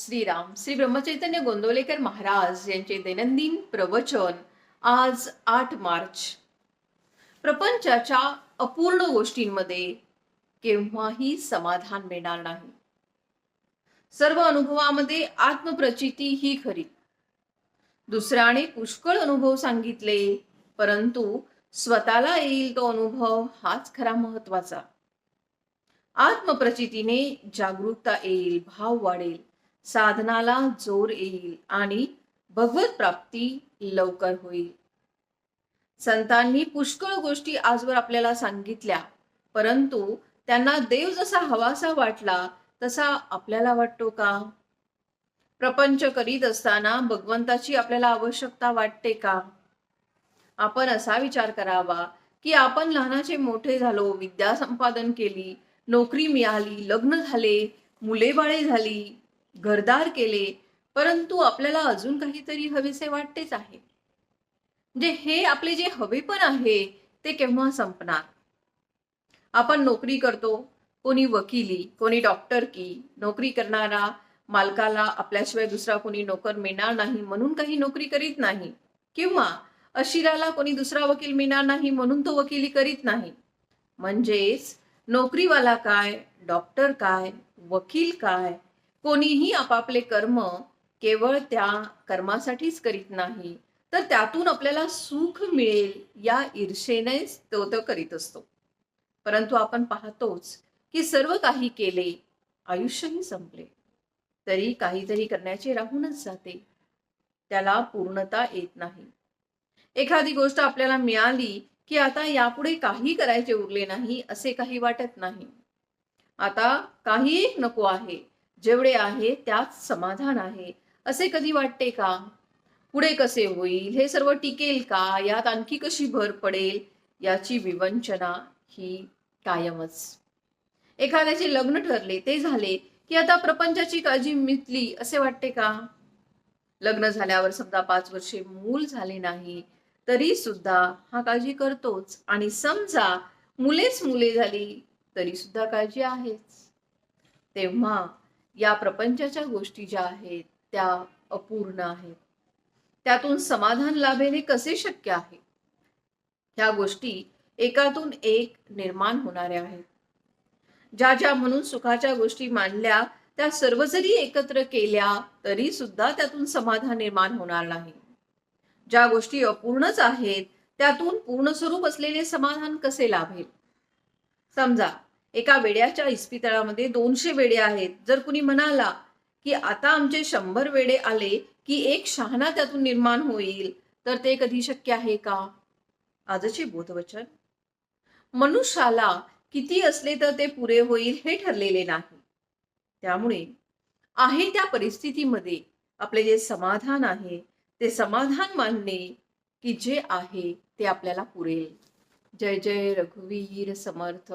श्रीराम श्री ब्रह्मचैतन्य गोंदवलेकर महाराज यांचे दैनंदिन प्रवचन आज आठ मार्च. प्रपंचाच्या अपूर्ण गोष्टींमध्ये केव्हाही समाधान मिळणार नाही. सर्व अनुभवामध्ये आत्मप्रचिती ही खरी. दुसऱ्याने पुष्कळ अनुभव सांगितले परंतु स्वतःला येईल तो अनुभव हाच खरा महत्त्वाचा आत्मप्रचितीने जागरूकता येईल भाव वाढेल. साधनाला जोर येईल आणि भगवत प्राप्ती लवकर होईल. संतांनी पुष्कळ गोष्टी आजवर आपल्याला सांगितल्या परंतु त्यांना देव जसा हवासा वाटला तसा आपल्याला वाटतो का? प्रपंच करीत असताना भगवंताची आपल्याला आवश्यकता वाटते का? आपण असा विचार करावा की आपण लहानाचे मोठे झालो विद्या संपादन केली नोकरी मिळाली लग्न झाले मुले बाळे झाली घरदार केले परंतु आपल्याला अजून काहीतरी हवेसे वाटतेच आहे. म्हणजे हे आपले जे हवे पण आहे ते केव्हा संपणार? आपण नोकरी करतो कोणी वकिली कोणी डॉक्टर की नोकरी करणारा मालकाला आपल्याशिवाय दुसरा कोणी नोकर मिळणार नाही म्हणून काही नोकरी करीत नाही. किंवा अशिराला कोणी दुसरा वकील मिळणार नाही म्हणून तो वकिली करीत नाही. म्हणजेच नोकरीवाला काय डॉक्टर काय वकील काय कोणीही आपापले कर्म केवळ त्या कर्मासाठीच करीत नाही तर त्यातून आपल्याला सुख मिळेल या ईर्षेनेच तो तो करीत असतो. परंतु आपण पाहतोच की सर्व काही केले आयुष्यही संपले. तरी काहीतरी करण्याचे राहूनच जाते. त्याला पूर्णता येत नाही. एखादी गोष्ट आपल्याला मिळाली की आता यापुढे काही करायचे उरले नाही असे काही वाटत नाही. आता काही एक नको आहे जेवढे आहे त्यात समाधान आहे. असे कधी वाटते का? पुढे कसे होईल? हे सर्व टिकेल का? यात आणखी कशी भर पडेल? याची विवंचना ही कायमच. एखाद्याचे लग्न ठरले ते झाले की आता प्रपंचाची काळजी मिटली असे वाटते का? लग्न झाल्यावर समजा पाच वर्षे मूल झाले नाही तरी सुद्धा हा काळजी करतोच. आणि समजा मुलेच मुले झाली तरी सुद्धा काळजी आहेच. तेव्हा या प्रपंचाच्या गोष्टी ज्या आहेत त्या अपूर्ण आहेत. त्यातून समाधान लाभेने कसे शक्य आहे? ह्या गोष्टी एकातून एक निर्माण होणाऱ्या आहेत. ज्या ज्या म्हणून सुखाच्या गोष्टी मानल्या त्या सर्व जरी एकत्र केल्या तरी सुद्धा त्यातून समाधान निर्माण होणार नाही. ज्या गोष्टी अपूर्णच आहेत त्यातून पूर्ण स्वरूप असलेले समाधान कसे लाभेल? समजा एका वेड्याच्या इस्पितळामध्ये दोनशे वेडे आहेत. जर कुणी म्हणाला की आता आमचे शंभर वेडे आले की एक शहाणा त्यातून निर्माण होईल तर ते कधी शक्य आहे का? आजचे बोधवचन. मनुष्याला किती असले तर ते पुरे होईल हे ठरलेले नाही. त्यामुळे आहे त्या परिस्थितीमध्ये आपले जे समाधान आहे ते समाधान मानणे की जे आहे ते आपल्याला पुरेल. जय जय रघुवीर समर्थ.